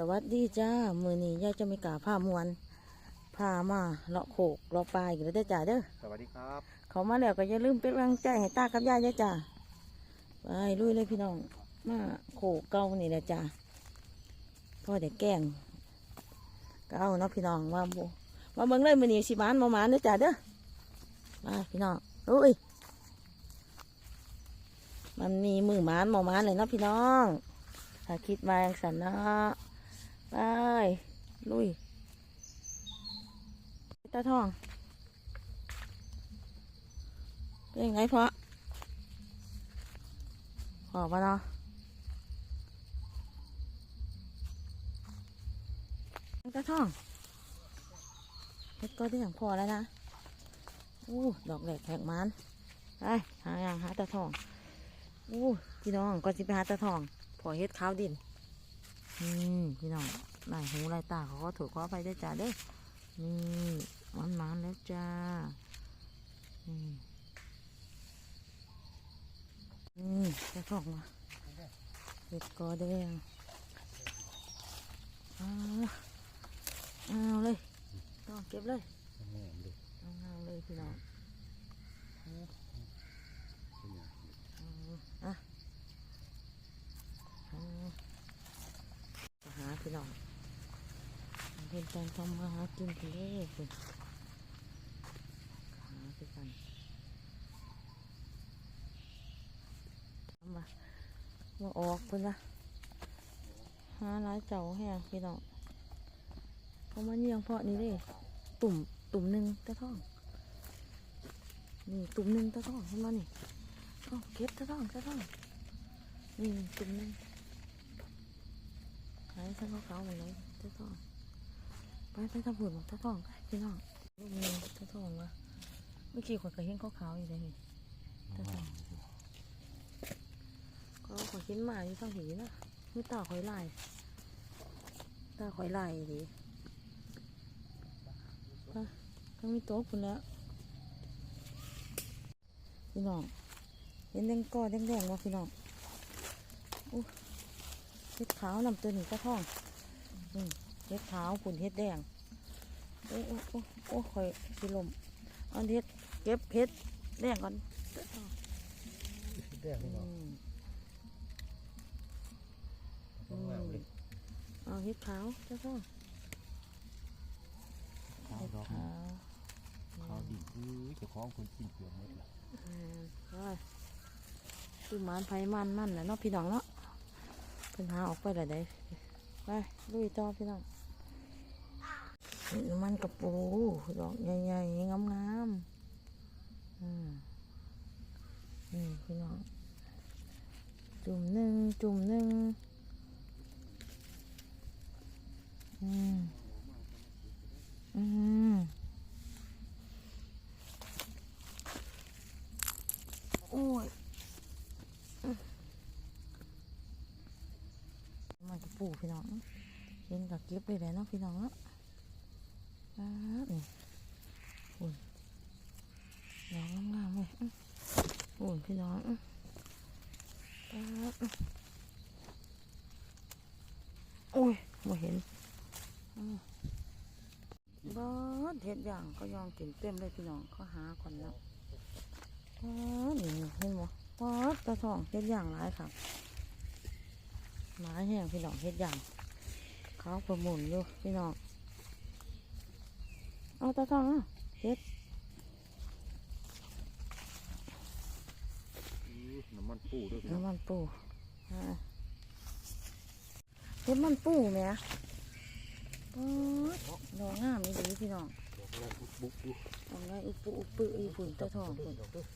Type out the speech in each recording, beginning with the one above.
สวัสดีจ้า มือนี้ยายจะไม่กล้าผ้ามวนพามาเลาะโขกเลาะปลายกันแล้วเด้อจ้าเด้อสวัสดีครับ เขามาแล้วก็อย่าลืมเป็นกำลังใจให้ตากับยายเด้อจ้าไปลุยเลยพี่น้องมาโขกเก่านี่แหละจ้าพ่อเด็กแกล้งเก่าเนาะพี่น้องมาบุมาเบิ่งเลยมือนี้สิหมานมาหมานเด้อจ้าเด้อมาพี่น้องลุยมันมีมือหมานหมอหมานเลยเนาะพี่น้องถ้าคิดมาอย่างสันเนาะ ไปลุยตาทอง เป็นยังไงพ่อขอมาเนาะตาทองเฮ็ดก็ได้อย่างพอแล้วนะอู้ดอกแหลกแหกมันไปหาอย่างหาตาทองอู้พี่น้องก็จะไปหาตาทองพอเฮ็ดข้าวดิน อืมพี่น้องลายหูลายตาเขาก็ถูกขอไปได้วยจ้าเด้อนี่มันมันๆแล้วจ้าอืมอืมจะส่องมาเห็ดกอแดงเอาเอาเลยต้องเก็บเลยแม่ดูเอาเอาเลยพี่น้องเอาอะเอามาหาพี่น้อง เป็นการทำมาหากินเลคุณหาไปกันมามาออกคุณละหาหลายเจ้าแห้งพี่น้องเขามาเนียงเพาะนี่เลยตุ่มตุ่มหนึ่งตะท่อง นี่ตุ่มหนึ่งตะท่องเห็นมานี่เอาเก็บตะท่องตะท่องนี่ตุ่มหนึ่งหายทั้งเขาหมดเลย ไปไปทำผุนตะท่องพี่น้องลูกนี้ตะทองวะเมื่อกี้ข่อยก็เห็นขาวๆอยู่เลยตะท่องก็ข่อยเห็นหมาอยู่ทั้งหีนะมีตาข่อยลายตาข่อยลายดีไปทั้งมีโต๊ะคุณแล้วพี่น้องเห็นแดงก้อนแดงๆวะพี่น้องอู้เห็ดขาวนำตัวหนี้กระท่องอืม เห็ดขาวขุนเห็ดแดง โอ้โอ้โอ้โอ้คอยสิลมอันเห็ดเก็บเห็ดแดงก่อนแดงอืพี่องมต้องงามเอาเห็ดขาวกระท่อขาวเห็ดดอกขาวขาดีอุ้ยเจะคล้องคนกินเปลือกหมดละอืมไปคือมันไผมันมันแหละเนาะพี่น้องเนาะเพิ่นหาออกไปและได้ไปลุยต่อพี่น้อง น้ำมันกระปูดอกใหญ่ๆงามๆอืมนี่พี่น้อง จุ่มหนึ่งจุ่มหนึ่งอืมอืมโอ้ยอื้อมันกระปูพี่น้องเห็นกับเก็บเลยแหละเนาะพี่น้องเนาะ อ่านี่อุ่นดอกงามๆเลยอื้ออุ่นพี่น้องอื้ออ่าอื้อโอ้ยมาเห็นอื้อบ้เห็ดอย่างก็ยองกินเต็มเลยพี่น้องเขาหาก่อนแล้วบ้าดนี่เห็นบ่บ้าดตาทองเห็ดอย่างหลายครับหมาแห้งพี่น้องเห็ดอย่างเขาประมุนอยู่พี่น้อง เอาตาทองอะเฮ็ดอื้อน้ำมันปูด้วยพี่น้องน้ำมันปูอ่าเฮ็ดมันปูแหม่ป๊ดดอกงามนี่ดีพี่น้องดอกแรกบุกบุกดูทำได้อุปอุปึอีฝุ่นตาทองดฝุ่นอกด้วย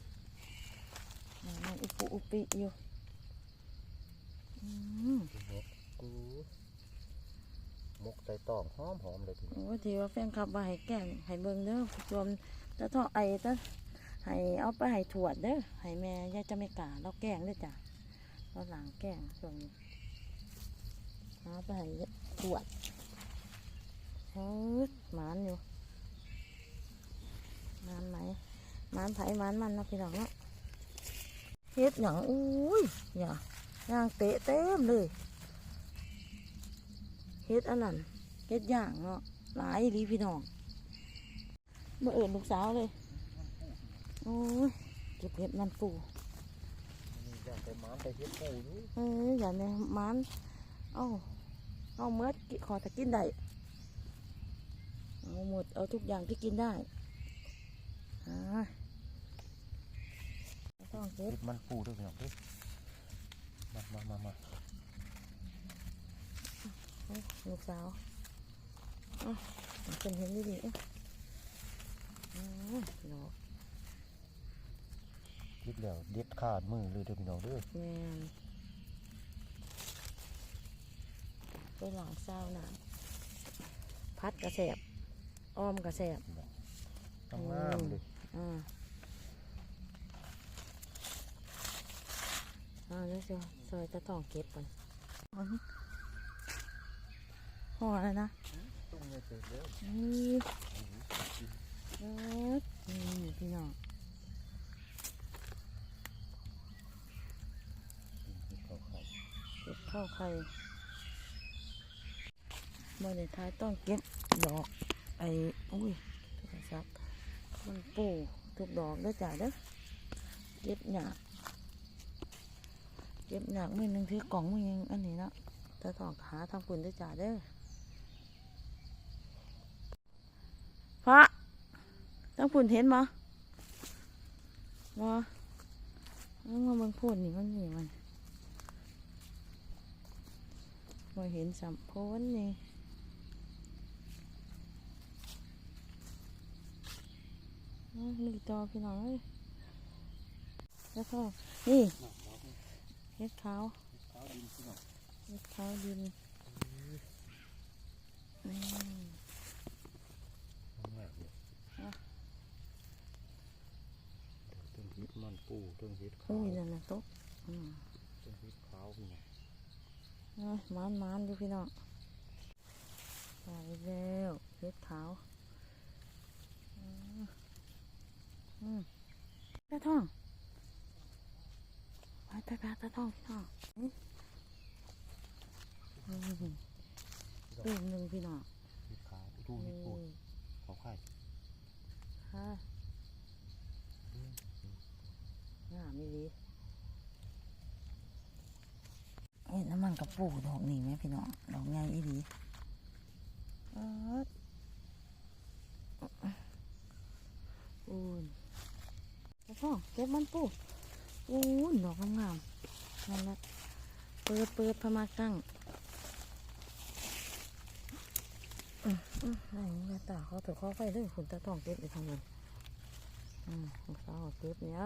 มันอุปอุปิอยู่อืมดอกกู มกใส่ตองหอมหอมเลยพี่น้โอ้ทีว่าแฟนคลับว่าให้แกล้งให้เบิ่งเด้อรวมตาทอไอตาให้เอาไปให้ถวดเด้อให้แม่ยายจะไม่กล้าเราแก้งเด้อจ้ะเราหลังแก้งช่วนี้เอาไปให้ตรวจเฮ้ยหมานอยู่หมานไหมหมานไผ่หมานมันนะพี่น้องเนาะเฮ็ดหยังอุ้ยอย่าย่างเตะเต็มเลย เฮ็ดอันนั้นเฮ็ดอย่างเนาะหลายอีหลีพี่น้องบ่เอิญลูกสาวเลย โอ้ยเก็บเห็ดมันปูนี่จะไปมานไปเฮ็ดปูอยู่เอ้ยอย่าในมันเอาเอาเมื่อกิขอต่กินได้เอาหมดเอาทุกอย่างที่กินได้อ่าต้องเก็บเฮ็ดมันปูด้วยพี่น้องเด้มามามามา ลูกสาวเอาเป็นเห็นดีๆเอ้ยอ่าเนาะเฮ็ดแล้วเด็ดขาดมือเลยเด้อพี่น้องเด้อแม่นไปหลังเศร้าหนาพัดกระแสบอ้อมกระแสบงามๆเลยอ่าอ่าเดี๋ยวจะซอยตะทองเก็บก่อน เอแล้วนะตุ้งเนี่ยเสร็จแล้วนี่เอิ้ดนี่พี่น้องเก็บข้าวไข่เมื่อในท้ายต้องเก็บดอก ไอ้อุ้ยโทรศัพท์มันปูทุกดอกได้อจ้ะเด้อเก็บหยากเก็บหยากมือหนึ่งถือกล่องมือยังอันนี้นาะตะทองหาทางปุ่นได้อจ้ะเด้อ พระทางปุ่นเห็นมั้ว่าเอามาเบิ่งพูดนี่มันนี่มันมาเห็นสัมโพนนี่อ้าวนี่ต่อพี่น้องเอ้ยแล้วก็นี่เห็ดขาวข้าวดินพี่น้องเห็ดขาวดินอืม งามเลยเทิงเฮ็ด มันปูเทิงเฮ็ดขาอุ้วยนั่นน่ะตกอืมเทิงเฮ็ดขาวพี่น้องอะมานมานดูพี่น้องไปแล้วเห็ดขาวอืมอืมตาทองไปไปไปตาทองพี่น้องอืมอืมเติมหนึ่งพี่น้องเฮ็ดขาวดูเฮ็ดปูนี่ข้าวไข่ค่ะงามดีดีเห็นน้ำมันกระปูดอกนี่ไหมพี่น้องดอกใหญ่อีดีเอิ้ดอูนกระพ่อเก็บมันปูอูนดอกงามๆนั่นแหละเปิดเปิดพมากั้งอืมอืมอะไรอย่างเงี้ยตาเขาถือข้อไฟเรื่องขุนตาทองเก็บอยู่ทางบนอืมของสาวเก็บเนี้ย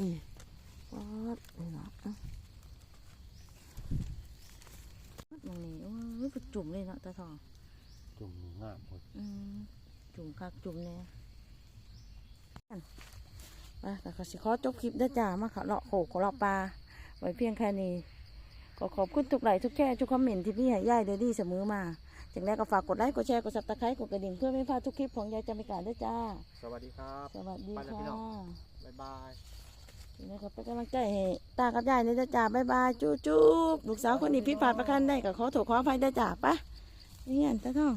นี่วัดนี่นะอะวัดมองนี่โอ้ยเป็นจุ่มเลยเนาะตาทอง จุ่มงามเลยจุ่มคักจุ่มแน่ไปแต่ขอสิขอจบคลิปได้จ้ามาเขาเลาะโขกขอเราปลาไว้เพียงแค่นี้ก็ขอบคุณทุกไลค์ทุกแค่ทุกคอมเมนต์ที่พี่ห้ย่ายเดดี้เสมอมาจากนั้นก็ฝากกดไลค์กดแชร์กดซับสไครต์กดกระดิ่งเพื่อไม่พลาดทุกคลิปของยายจำเป็นการด้วยจ้า สวัสดีครับ สวัสดีค่ะบ๊ายบาย นี่ก็เป็นกำลังใจให้ตากับยายนี่จ้าบายบายจู้จู้ลูกสาวคนนี้พี่ผ่านประกันได้ก็ขอโทษขออภัยได้จ้าปะนี่เงี้ยตาท่อง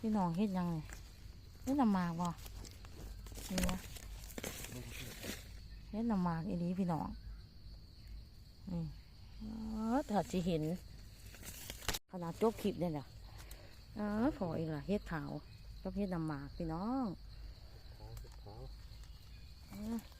พี่น้องเฮ็ดยังไงเฮ็ดน้ำหมากบ่นี่วะเฮ็ดน้ำหมากอีดีพี่น้องนี่อ๋อถ้าสิเห็น ขนาดจบคลิปเนี่ยนะอ๋อพออีกละเฮ็ดขาวกับเฮ็ดน้ำมากพี่น้อง Mm.